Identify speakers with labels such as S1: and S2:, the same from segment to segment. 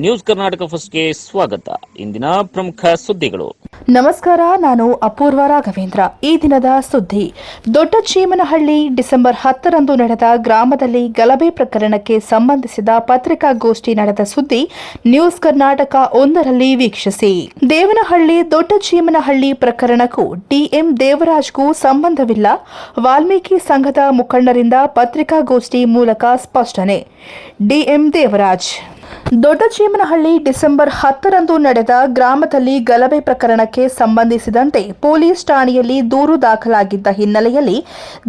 S1: News Karnataka ಫಸ್ಟ್ಗೆ ಸ್ವಾಗತ. ಇಂದಿನ ಪ್ರಮುಖ ಸುದ್ದಿಗಳು.
S2: ನಮಸ್ಕಾರ, ನಾನು ಅಪೂರ್ವ ರಾಘವೇಂದ್ರ. ಈ ದಿನದ ಸುದ್ದಿ. ದೊಡ್ಡ ಚೀಮನಹಳ್ಳಿ ಡಿಸೆಂಬರ್ ಹತ್ತರಂದು ನಡೆದ ಗ್ರಾಮದಲ್ಲಿ ಗಲಭೆ ಪ್ರಕರಣಕ್ಕೆ ಸಂಬಂಧಿಸಿದ ಪತ್ರಿಕಾಗೋಷ್ಠಿ ನಡೆದ ಸುದ್ದಿ ನ್ಯೂಸ್ ಕರ್ನಾಟಕ ಒಂದರಲ್ಲಿ ವೀಕ್ಷಿಸಿ. ದೇವನಹಳ್ಳಿ ದೊಡ್ಡ ಚೀಮನಹಳ್ಳಿ ಪ್ರಕರಣಕ್ಕೂ ಡಿಎಂ ದೇವರಾಜ್ಗೂ ಸಂಬಂಧವಿಲ್ಲ. ವಾಲ್ಮೀಕಿ ಸಂಘದ ಮುಖಂಡರಿಂದ ಪತ್ರಿಕಾಗೋಷ್ಠಿ ಮೂಲಕ ಸ್ಪಷ್ಟನೆ. ಡಿಎಂ ದೇವರಾಜ್. ದೊಡ್ಡ ಚೀಮನಹಳ್ಳಿ ಡಿಸೆಂಬರ್ ಹತ್ತರಂದು ನಡೆದ ಗ್ರಾಮದಲ್ಲಿ ಗಲಭೆ ಪ್ರಕರಣಕ್ಕೆ ಸಂಬಂಧಿಸಿದಂತೆ ಪೊಲೀಸ್ ಠಾಣೆಯಲ್ಲಿ ದೂರು ದಾಖಲಾಗಿದ್ದ ಹಿನ್ನೆಲೆಯಲ್ಲಿ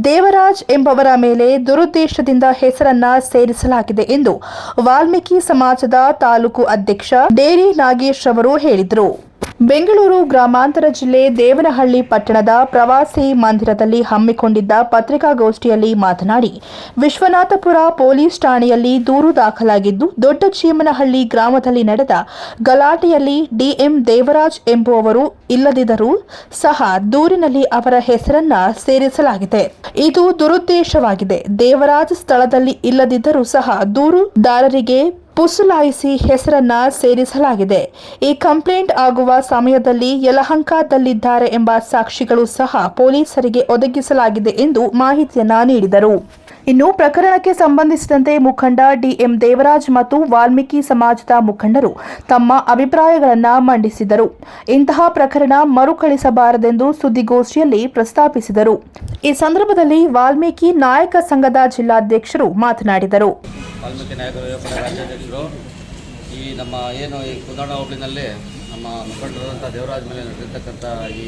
S2: ದೇವರಾಜ್ ಎಂಬವರ ಮೇಲೆ ದುರುದ್ದೇಶದಿಂದ ಹೆಸರನ್ನ ಸೇರಿಸಲಾಗಿದೆ ಎಂದು ವಾಲ್ಮೀಕಿ ಸಮಾಜದ ತಾಲೂಕು ಅಧ್ಯಕ್ಷ ಡೇರಿ ನಾಗೇಶ್ ಅವರು ಹೇಳಿದರು. ಬೆಂಗಳೂರು ಗ್ರಾಮಾಂತರ ಜಿಲ್ಲೆ ದೇವನಹಳ್ಳಿ ಪಟ್ಟಣದ ಪ್ರವಾಸಿ ಮಂದಿರದಲ್ಲಿ ಹಮ್ಮಿಕೊಂಡಿದ್ದ ಪತ್ರಿಕಾಗೋಷ್ಠಿಯಲ್ಲಿ ಮಾತನಾಡಿ, ವಿಶ್ವನಾಥಪುರ ಪೊಲೀಸ್ ಠಾಣೆಯಲ್ಲಿ ದೂರು ದಾಖಲಾಗಿದ್ದು, ದೊಡ್ಡ ಚೀಮನಹಳ್ಳಿ ಗ್ರಾಮದಲ್ಲಿ ನಡೆದ ಗಲಾಟೆಯಲ್ಲಿ ಡಿಎಂ ದೇವರಾಜ್ ಎಂಬುವವರು ಇಲ್ಲದಿದ್ದರೂ ಸಹ ದೂರಿನಲ್ಲಿ ಅವರ ಹೆಸರನ್ನ ಸೇರಿಸಲಾಗಿದೆ. ಇದು ದುರುದ್ದೇಶವಾಗಿದೆ. ದೇವರಾಜ್ ಸ್ಥಳದಲ್ಲಿ ಇಲ್ಲದಿದ್ದರೂ ಸಹ ದೂರುದಾರರಿಗೆ ಪುಸುಲಾಯಿಸಿ ಹೆಸರನ್ನ ಸೇರಿಸಲಾಗಿದೆ. ಈ ಕಂಪ್ಲೇಂಟ್ ಆಗುವ ಸಮಯದಲ್ಲಿ ಯಲಹಂಕದಲ್ಲಿದ್ದಾರೆ ಎಂಬ ಸಾಕ್ಷಿಗಳು ಸಹ ಪೊಲೀಸರಿಗೆ ಒದಗಿಸಲಾಗಿದೆ ಎಂದು ಮಾಹಿತಿಯನ್ನ ನೀಡಿದರು. ಇನ್ನು ಪ್ರಕರಣಕ್ಕೆ ಸಂಬಂಧಿಸಿದಂತೆ ಮುಖಂಡ ಡಿಎಂ ದೇವರಾಜ್ ಮತ್ತು ವಾಲ್ಮೀಕಿ ಸಮಾಜದ ಮುಖಂಡರು ತಮ್ಮ ಅಭಿಪ್ರಾಯಗಳನ್ನು ಮಂಡಿಸಿದರು. ಇಂತಹ ಪ್ರಕರಣ ಮರುಕಳಿಸಬಾರದೆಂದು ಸುದ್ದಿಗೋಷ್ಠಿಯಲ್ಲಿ ಪ್ರಸ್ತಾಪಿಸಿದರು. ಈ ಸಂದರ್ಭದಲ್ಲಿ ವಾಲ್ಮೀಕಿ ನಾಯಕ ಸಂಘದ ಜಿಲ್ಲಾಧ್ಯಕ್ಷರು ಮಾತನಾಡಿದರು.
S3: ಈ ನಮ್ಮ ಏನು ಈ ಹೋಬಳಿನಲ್ಲಿ ನಮ್ಮ ಮುಖಂಡರಾದಂಥ ದೇವರಾಜ್ ಮೇಲೆ ನಡೆದಿರ್ತಕ್ಕಂಥ ಈ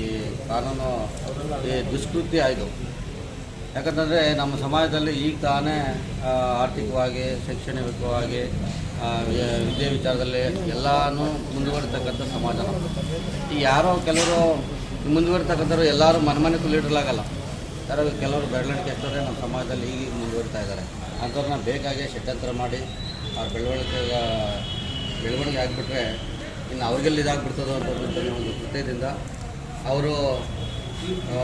S3: ಕಾನೂನು, ಈ ಯಾಕಂತಂದರೆ ನಮ್ಮ ಸಮಾಜದಲ್ಲಿ ಈಗ ತಾನೇ ಆರ್ಥಿಕವಾಗಿ, ಶೈಕ್ಷಣಿಕವಾಗಿ ವಿದ್ಯೆ ವಿಚಾರದಲ್ಲಿ ಎಲ್ಲನೂ ಮುಂದುವರಿತಕ್ಕಂಥ ಸಮಾಜ ಈ ಯಾರೋ ಕೆಲವರು ಮುಂದುವರಿತಕ್ಕಂಥವ್ರು ಎಲ್ಲರೂ ಮನೆ ಮನೆ ಲೀಡರ್ಲಾಗಲ್ಲ ಯಾರೋ ಕೆಲವರು ಬೆಳವಣಿಗೆ ಎಷ್ಟೋರೆ ನಮ್ಮ ಸಮಾಜದಲ್ಲಿ ಈಗ ಮುಂದುವರಿತಾ ಇದ್ದಾರೆ. ಅಂಥವ್ರನ್ನ ಬೇಕಾಗಿ ಷಡ್ಯಂತ್ರ ಮಾಡಿ, ಅವ್ರ ಬೆಳವಣಿಗೆ ಬೆಳವಣಿಗೆ ಆಗಿಬಿಟ್ರೆ ಇನ್ನು ಅವ್ರಿಗೆಲ್ಲ ಇದಾಗ್ಬಿಡ್ತದೋ ಅಂತ ಒಂದು ಕೃತ್ಯದಿಂದ ಅವರು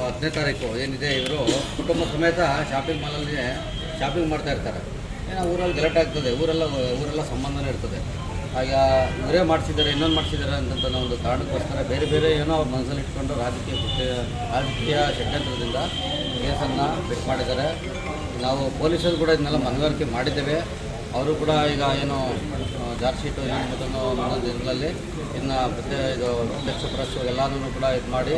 S3: ಹತ್ತನೇ ತಾರೀಕು ಏನಿದೆ ಇವರು ಕುಟುಂಬ ಸಮೇತ ಶಾಪಿಂಗ್ ಮಾಲಲ್ಲಿ ಶಾಪಿಂಗ್ ಮಾಡ್ತಾ ಇರ್ತಾರೆ. ಏನೋ ಊರಲ್ಲಿ ಗಲಾಟೆ ಆಗ್ತದೆ. ಊರೆಲ್ಲ ಊರೆಲ್ಲ ಸಂಬಂಧನೇ ಇರ್ತದೆ. ಆಗ ಇವರೇ ಮಾಡಿಸಿದ್ದಾರೆ, ಇನ್ನೊಂದು ಮಾಡಿಸಿದ್ದಾರೆ ಅಂತಂತ ಒಂದು ಕಾರಣಕ್ಕೋಸ್ಕರ ಬೇರೆ ಬೇರೆ ಏನೋ ಅವ್ರ ಮನಸ್ಸಲ್ಲಿ ಇಟ್ಕೊಂಡು ರಾಜಕೀಯ ರಾಜಕೀಯ ಷಡ್ಯಂತ್ರದಿಂದ ಕೇಸನ್ನು ಬಿಟ್ಟು ಮಾಡಿದ್ದಾರೆ. ನಾವು ಪೊಲೀಸರು ಕೂಡ ಇದನ್ನೆಲ್ಲ ಮನವರಿಕೆ ಮಾಡಿದ್ದೇವೆ. ಅವರು ಕೂಡ ಈಗ ಏನು ಜಾರ್ ಶೀಟು ಏನು ಮತ್ತೊಂದು ಒಂದೊಂದು ದಿನಗಳಲ್ಲಿ ಇನ್ನು ಪ್ರತ್ಯೇ ಇದು ಅಧ್ಯಕ್ಷ ಪ್ರಶ್ನೆ ಎಲ್ಲನೂ ಕೂಡ ಇದು ಮಾಡಿ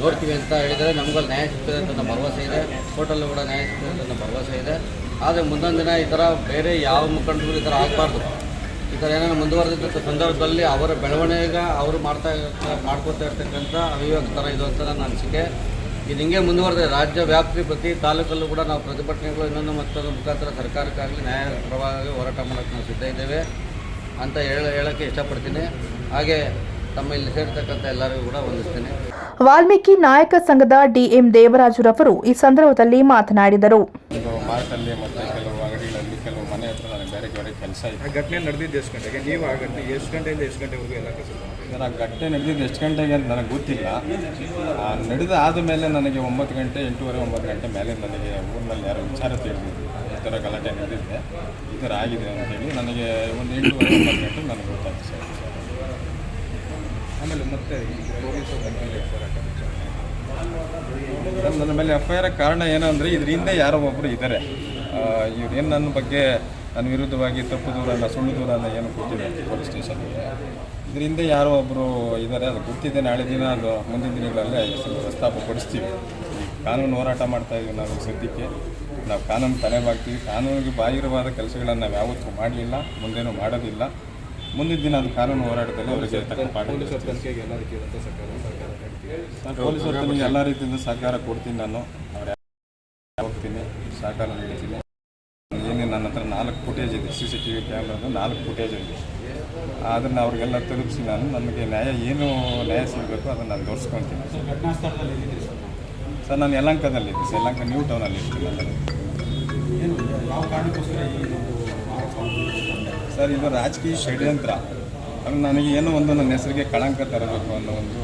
S3: ನೋಡ್ತೀವಿ ಅಂತ ಹೇಳಿದರೆ ನಮಗಲ್ಲಿ ನ್ಯಾಯ ಸಿಗ್ತದೆ ಅಂತ ಭರವಸೆ ಇದೆ. ಕೋರ್ಟಲ್ಲೂ ಕೂಡ ನ್ಯಾಯ ಸಿಗ್ತದೆ ಅಂತ ಭರವಸೆ ಇದೆ. ಆದರೆ ಮುಂದೊಂದು ದಿನ ಈ ಥರ ಬೇರೆ ಯಾವ ಮುಖಂಡರು ಈ ಥರ ಆಗಬಾರ್ದು. ಈ ಥರ ಏನಾದ್ರು ಮುಂದುವರೆದಿದ್ದ ಸಂದರ್ಭದಲ್ಲಿ ಅವರ ಬೆಳವಣಿಗೆ ಅವರು ಮಾಡ್ತಾ ಮಾಡ್ಕೋತಾ ಇರ್ತಕ್ಕಂಥ ಅವಿವೇಕ ಥರ ಇದು ಅಂತ ನನ್ನ ಅನಿಸಿಕೆ. ಇದು ಹಿಂಗೆ ಮುಂದುವರೆದ ರಾಜ್ಯ ವ್ಯಾಪ್ತಿ ಪ್ರತಿ ತಾಲೂಕಲ್ಲೂ ಕೂಡ ನಾವು ಪ್ರತಿಭಟನೆಗಳು ಇನ್ನೊಂದು ಮತ್ತೊಂದು ಮುಖಾಂತರ ಸರ್ಕಾರಕ್ಕಾಗಲಿ ನ್ಯಾಯ ಪರವಾಗಿ ಹೋರಾಟ ಮಾಡೋಕ್ಕೆ ನಾವು ಸಿದ್ಧ ಇದ್ದೇವೆ ಅಂತ ಹೇಳ ಹೇಳೋಕ್ಕೆ ಇಷ್ಟಪಡ್ತೀನಿ. ಹಾಗೆ ತಮ್ಮ ಇಲ್ಲಿ ಸೇರ್ತಕ್ಕಂಥ ಎಲ್ಲರಿಗೂ ಕೂಡ ವಂದಿಸ್ತೇನೆ.
S2: ವಾಲ್ಮೀಕಿ ನಾಯಕ ಸಂಘದ ಡಿಎಂ ದೇವರಾಜುರವರು ಈ ಸಂದರ್ಭದಲ್ಲಿ ಮಾತನಾಡಿದರು.
S4: ಕೆಲವು ಮಾರ್ಟಲ್ಲಿ ಮತ್ತು ಕೆಲವು ಅಂಗಡಿಗಳಲ್ಲಿ ಕೆಲವು ಮನೆ ಹತ್ರ ನನಗೆ ಬೇರೆ ಬೇರೆ ಕೆಲಸ
S5: ಆ
S4: ಇದೆ
S5: ಘಟನೆ ನಡೆದಿದ್ದು ಎಷ್ಟು ಗಂಟೆಗೆ? ನೀವು ಆ ಘಟನೆ ಎಷ್ಟು ಗಂಟೆಯಿಂದ ಎಷ್ಟು ಗಂಟೆವರೆಗೂ ಎಲ್ಲ ಕೆಲಸ
S4: ನಾನು ಘಟನೆ ನಡೆದಿದ್ದು ಎಷ್ಟು ಗಂಟೆಗೆ ಅಂತ ನನಗೆ ಗೊತ್ತಿಲ್ಲ. ಆ, ನಡೆದ ಆದ ಮೇಲೆ ನನಗೆ ಒಂಬತ್ತು ಗಂಟೆ ಎಂಟೂವರೆ ಒಂಬತ್ತು ಗಂಟೆ ಮೇಲೆ ನನಗೆ ಊರಿನಲ್ಲಿ ಯಾರೋ ವಿಚಾರ ತಿಳಿದಿದ್ದು. ಈ ಥರ ಗಲಾಟೆ ನಡೆದಿದೆ. ಈ ಥರ ಆಗಿದೆ ಅಂತೇಳಿ ನನಗೆ ಒಂದು ಎಂಟೂವರೆ ಒಂಬತ್ತು ಗಂಟೆ ನನಗೆ ಗೊತ್ತಾಯ್ತು ಸರ್.
S5: ಆಮೇಲೆ ಮತ್ತೆ ಈ ಪೊಲೀಸರು ಬಂದ ಮೇಲೆ ಹೋರಾಟ
S4: ಮೇಡಮ್ ನನ್ನ ಮೇಲೆ ಎಫ್ ಐ ಆರ್ ಕಾರಣ ಏನು ಅಂದರೆ ಇದರಿಂದ ಯಾರೋ ಒಬ್ಬರು ಇದ್ದಾರೆ. ಇವ್ರೇನು ನನ್ನ ಬಗ್ಗೆ ನನ್ನ ವಿರುದ್ಧವಾಗಿ ತಪ್ಪು ದೂರನ ಸುಳ್ಳು ದೂರನ ಏನು ಕೊಟ್ಟಿದೆ ಪೊಲೀಸ್ ಸ್ಟೇಷನ್ಗೆ ಇದರಿಂದ ಯಾರೋ ಒಬ್ಬರು ಇದ್ದಾರೆ ಅದು ಗೊತ್ತಿದೆ ನಾಳೆ ದಿನ ಅದು ಮುಂದಿನ ದಿನಗಳಲ್ಲಿ ಪ್ರಸ್ತಾಪಪಡಿಸ್ತೀವಿ. ಕಾನೂನು ಹೋರಾಟ ಮಾಡ್ತಾ ಇದೀವಿ ನಾವು ಸದ್ಯಕ್ಕೆ. ನಾವು ಕಾನೂನು ತಲೆ ಬಾಗ್ತೀವಿ. ಕಾನೂನಿಗೆ ಬಾಹಿರವಾದ ಕೆಲಸಗಳನ್ನು ನಾವು ಯಾವತ್ತೂ ಮಾಡಲಿಲ್ಲ ಮುಂದೇನೂ ಮಾಡೋದಿಲ್ಲ. ಮುಂದಿನ ದಿನ ಅದು ಕಾನೂನು ಹೋರಾಟದಲ್ಲಿ ಅವರಿಗೆ
S5: ಪೊಲೀಸರ ಎಲ್ಲ
S4: ರೀತಿಯಿಂದ ಸಹಕಾರ ಕೊಡ್ತೀನಿ ನಾನು. ಅವ್ರ ಹೋಗ್ತೀನಿ ಸಹಕಾರ ನೀಡ್ತೀನಿ ಏನೇನು ನನ್ನ ಹತ್ರ ನಾಲ್ಕು ಫುಟೇಜ್ ಇದೆ ಸಿ ಸಿ ಟಿ ವಿ ಕ್ಯಾಮ್ರಾದ ನಾಲ್ಕು ಫುಟೇಜ್ ಇದೆ. ಅದನ್ನು ಅವ್ರಿಗೆಲ್ಲ ತಲುಪಿಸಿ ನಾನು ನನಗೆ ನ್ಯಾಯ ಏನು ನ್ಯಾಯ ಸಿಗಬೇಕು ಅದನ್ನು ನಾನು ತೋರಿಸ್ಕೊತೀನಿ ಸರ್ ನಾನು ಯಲಂಕದಲ್ಲಿದ್ದೆ ಸರ್ ಯಲಂಕ ನ್ಯೂ ಟೌನಲ್ಲಿ ಇರ್ತೀನಿ ಸರ್ ಇದು ರಾಜಕೀಯ ಷಡ್ಯಂತ್ರ. ಅದು ನನಗೆ ಏನೋ ಒಂದು ನನ್ನ ಹೆಸರಿಗೆ ಕಳಂಕ ತರಬೇಕು ಅನ್ನೋ ಒಂದು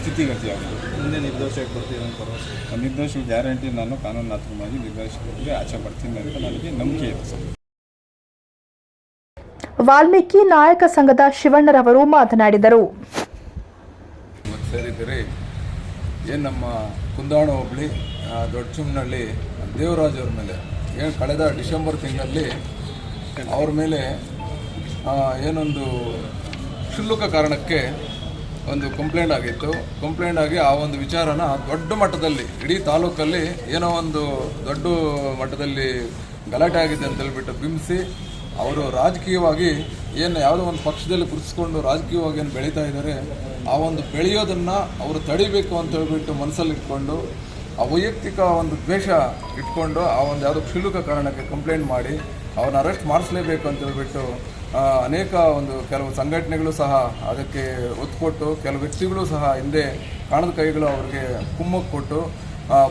S4: ಸ್ಥಿತಿಗತಿ ಆಗಿದೆ
S5: ಮುಂದೆ ನಿರ್ದೋಷಕ್ಕೆ ಬರ್ತೀವಿ ಅಂತ ಭರವಸೆ
S4: ನಿರ್ದೋಷಿ ಗ್ಯಾರಂಟಿ ನಾನು ಕಾನೂನಾತ್ಮಕವಾಗಿ ನಿರ್ದೇಶಕರಿಗೆ ಆಚೆ ಬರ್ತೀನಿ ಅಂತ ನನಗೆ ನಂಬಿಕೆ ಇದೆ ಸರ್.
S2: ವಾಲ್ಮೀಕಿ ನಾಯಕ ಸಂಘದ ಶಿವಣ್ಣರವರು ಮಾತನಾಡಿದರು.
S6: ಮತ್ತು ಸೇರಿದ್ದೀರಿ ಏನು ನಮ್ಮ ಕುಂದಾಣ ಹೋಬಳಿ ದೊಡ್ಡ ದೊಡ್ಡಚುಮ್ನಹಳ್ಳಿ ದೇವರಾಜ್ ಅವ್ರ ಮೇಲೆ ಏನು ಕಳೆದ ಡಿಸೆಂಬರ್ ತಿಂಗಳಲ್ಲಿ ಅವ್ರ ಮೇಲೆ ಏನೊಂದು ಕ್ಷುಲ್ಲಕ ಕಾರಣಕ್ಕೆ ಒಂದು ಕಂಪ್ಲೇಂಟ್ ಆಗಿತ್ತು. ಕಂಪ್ಲೇಂಟ್ ಆಗಿ ಆ ಒಂದು ವಿಚಾರನ ದೊಡ್ಡ ಮಟ್ಟದಲ್ಲಿ, ಇಡೀ ತಾಲೂಕಲ್ಲಿ ಏನೋ ಒಂದು ದೊಡ್ಡ ಮಟ್ಟದಲ್ಲಿ ಗಲಾಟೆ ಆಗಿದೆ ಅಂತ ಹೇಳ್ಬಿಟ್ಟು ಬಿಂಬಿಸಿ ಅವರು ರಾಜಕೀಯವಾಗಿ ಏನು ಯಾವುದೋ ಒಂದು ಪಕ್ಷದಲ್ಲಿ ಕುರಿಸ್ಕೊಂಡು ರಾಜಕೀಯವಾಗಿ ಏನು ಬೆಳೀತಾ ಇದ್ದಾರೆ, ಆ ಒಂದು ಬೆಳೆಯೋದನ್ನು ಅವರು ತಡಿಬೇಕು ಅಂತ ಹೇಳ್ಬಿಟ್ಟು ಮನಸ್ಸಲ್ಲಿ ಇಟ್ಕೊಂಡು, ಆ ವೈಯಕ್ತಿಕ ಒಂದು ದ್ವೇಷ ಇಟ್ಕೊಂಡು ಆ ಒಂದು ಯಾವುದೋ ಕ್ಷುಲ್ಲಕ ಕಾರಣಕ್ಕೆ ಕಂಪ್ಲೇಂಟ್ ಮಾಡಿ, ಅವ್ರನ್ನ ಅರೆಸ್ಟ್ ಮಾಡಿಸ್ಲೇಬೇಕು ಅಂತ ಹೇಳ್ಬಿಟ್ಟು ಅನೇಕ ಒಂದು ಕೆಲವು ಸಂಘಟನೆಗಳು ಸಹ ಅದಕ್ಕೆ ಒತ್ತು ಕೊಟ್ಟು ಕೆಲವು ವ್ಯಕ್ತಿಗಳು ಸಹ ಹಿಂದೆ ಕಾಣದ ಕೈಗಳು ಅವ್ರಿಗೆ ಕುಮ್ಮಕ್ಕೆ ಕೊಟ್ಟು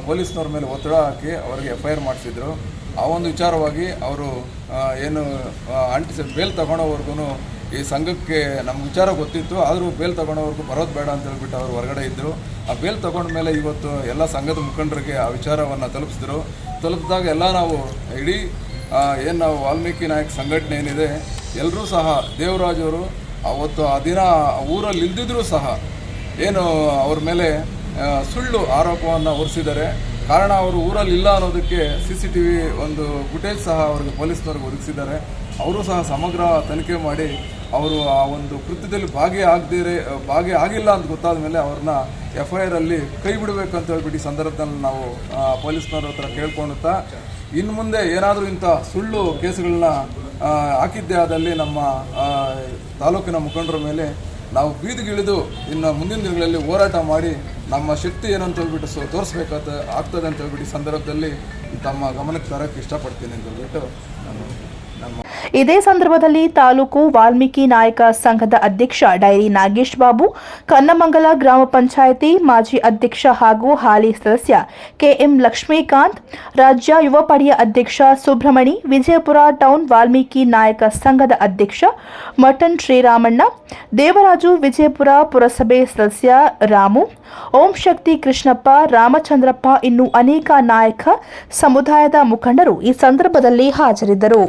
S6: ಪೊಲೀಸ್ನವ್ರ ಮೇಲೆ ಒತ್ತಡ ಹಾಕಿ ಅವರಿಗೆ ಎಫ್ ಐ ಆರ್ ಮಾಡಿಸಿದ್ರು. ಆ ಒಂದು ವಿಚಾರವಾಗಿ ಅವರು ಏನು ಅಂಟಿಸಿ, ಬೇಲ್ ತಗೊಳೋವರೆಗೂ ಈ ಸಂಘಕ್ಕೆ ನಮ್ಮ ವಿಚಾರ ಗೊತ್ತಿತ್ತು. ಆದರೂ ಬೇಲ್ ತಗೊಳೋವರೆಗೂ ಬರೋದು ಬೇಡ ಅಂತ ಹೇಳ್ಬಿಟ್ಟು ಅವರು ಹೊರಗಡೆ ಇದ್ದರು ಆ ಬೇಲ್ ತಗೊಂಡ ಮೇಲೆ ಇವತ್ತು ಎಲ್ಲ ಸಂಘದ ಮುಖಂಡರಿಗೆ ಆ ವಿಚಾರವನ್ನು ತಲುಪಿಸಿದ್ರು. ತಲುಪಿದಾಗ ಎಲ್ಲ ನಾವು ಇಡೀ ಏನು ನಾವು ವಾಲ್ಮೀಕಿ ನಾಯಕ್ ಸಂಘಟನೆ ಏನಿದೆ ಎಲ್ಲರೂ ಸಹ ದೇವರಾಜವರು ಅವತ್ತು ಆ ದಿನ ಊರಲ್ಲಿ ಇಲ್ದಿದ್ರೂ ಸಹ ಏನು ಅವ್ರ ಮೇಲೆ ಸುಳ್ಳು ಆರೋಪವನ್ನು ಹೊರಿಸಿದ್ದಾರೆ. ಕಾರಣ ಅವರು ಊರಲ್ಲಿ ಇಲ್ಲ ಅನ್ನೋದಕ್ಕೆ ಸಿ ಸಿ ಟಿ ವಿ ಒಂದು ಫುಟೇಜ್ ಸಹ ಅವರಿಗೆ ಪೊಲೀಸ್ನವ್ರಿಗೆ ಒದಗಿಸಿದ್ದಾರೆ. ಅವರು ಸಹ ಸಮಗ್ರ ತನಿಖೆ ಮಾಡಿ ಅವರು ಆ ಒಂದು ಕೃತ್ಯದಲ್ಲಿ ಭಾಗಿಯಾಗದಿರೇ ಭಾಗಿ ಆಗಿಲ್ಲ ಅಂತ ಗೊತ್ತಾದ ಮೇಲೆ ಅವ್ರನ್ನ ಎಫ್ ಐ ಆರಲ್ಲಿ ಕೈ ಬಿಡಬೇಕು ಅಂತ ಹೇಳ್ಬಿಟ್ಟು ಈ ಸಂದರ್ಭದಲ್ಲಿ ನಾವು ಪೊಲೀಸ್ನವ್ರ ಹತ್ರ ಕೇಳ್ಕೊಳುತ್ತಾ ಇನ್ನು ಮುಂದೆ ಏನಾದರೂ ಇಂಥ ಸುಳ್ಳು ಕೇಸುಗಳನ್ನ ಹಾಕಿದ್ದೇ ಆದಲ್ಲಿ ನಮ್ಮ ತಾಲೂಕಿನ ಮುಖಂಡರ ಮೇಲೆ ನಾವು ಬೀದಿಗಿಳಿದು ಇನ್ನು ಮುಂದಿನ ದಿನಗಳಲ್ಲಿ ಹೋರಾಟ ಮಾಡಿ ನಮ್ಮ ಶಕ್ತಿ ಏನಂತ ಹೇಳ್ಬಿಟ್ಟು ಸೊ ತೋರಿಸ್ಬೇಕಾದ ಆಗ್ತದೆ ಅಂತ ಹೇಳ್ಬಿಟ್ಟು ಸಂದರ್ಭದಲ್ಲಿ ತಮ್ಮ ಗಮನಕ್ಕೆ ತರೋಕ್ಕೆ ಇಷ್ಟಪಡ್ತೀನಿ ಅಂತ ಹೇಳ್ಬಿಟ್ಟು ನಾನು
S2: ಇದೇ ಸಂದರ್ಭದಲ್ಲಿ ತಾಲೂಕು ವಾಲ್ಮೀಕಿ ನಾಯಕ ಸಂಘದ ಅಧ್ಯಕ್ಷ ಡೈರಿ ನಾಗೇಶ್ ಬಾಬು, ಕನ್ನಮಂಗಲ ಗ್ರಾಮ ಪಂಚಾಯಿತಿ ಮಾಜಿ ಅಧ್ಯಕ್ಷ ಹಾಗೂ ಹಾಲಿ ಸದಸ್ಯ ಕೆಎಂ ಲಕ್ಷ್ಮೀಕಾಂತ್, ರಾಜ್ಯ ಯುವ ಪಡೆಯ ಅಧ್ಯಕ್ಷ ಸುಬ್ರಹ್ಮಣಿ, ವಿಜಯಪುರ ಟೌನ್ ವಾಲ್ಮೀಕಿ ನಾಯಕ ಸಂಘದ ಅಧ್ಯಕ್ಷ ಮಟನ್ ಶ್ರೀರಾಮಣ್ಣ, ದೇವರಾಜು ವಿಜಯಪುರ ಪುರಸಭೆ ಸದಸ್ಯ ರಾಮು, ಓಂ ಶಕ್ತಿ ಕೃಷ್ಣಪ್ಪ, ರಾಮಚಂದ್ರಪ್ಪ ಇನ್ನು ಅನೇಕ ನಾಯಕ ಸಮುದಾಯದ ಮುಖಂಡರು ಈ ಸಂದರ್ಭದಲ್ಲಿ ಹಾಜರಿದ್ದರು.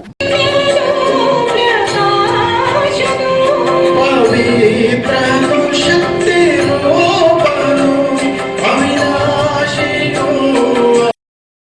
S7: ಪವಿತ್ರ ಶಕ್ತಿ